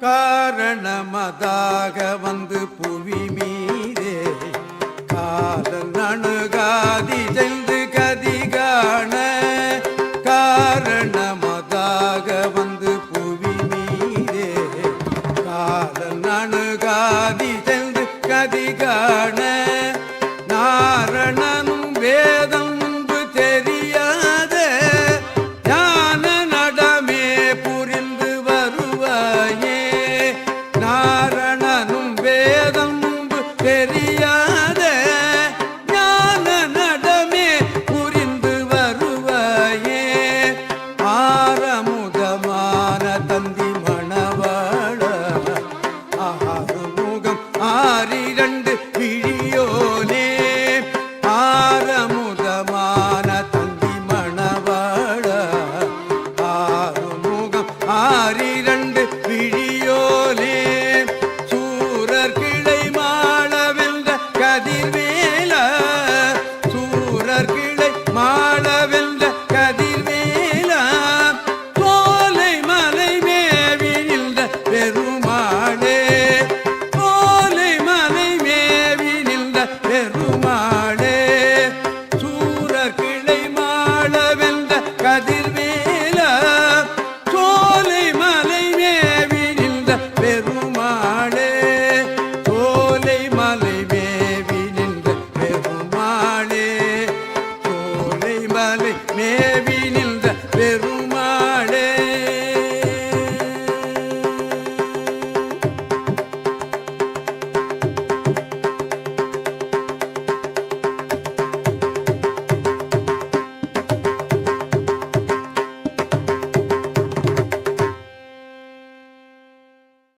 காரணமதாக வந்து புவி மீதே. காதல் நணுகாதி சென்று கதிகாண. காரணமதாக வந்து புவி மீதே. காதல் நணுகாதி சென்று கதிகாண. feliz. பெருமாளே சூர கிளை மாளவெந்த கதிர்வேல சோலை மலை மேவி நின்ற பெருமாளே சோலை மலை மேவி நின்ற பெருமாளே சோலை மலை மேவி நின்ற பெருமாளே.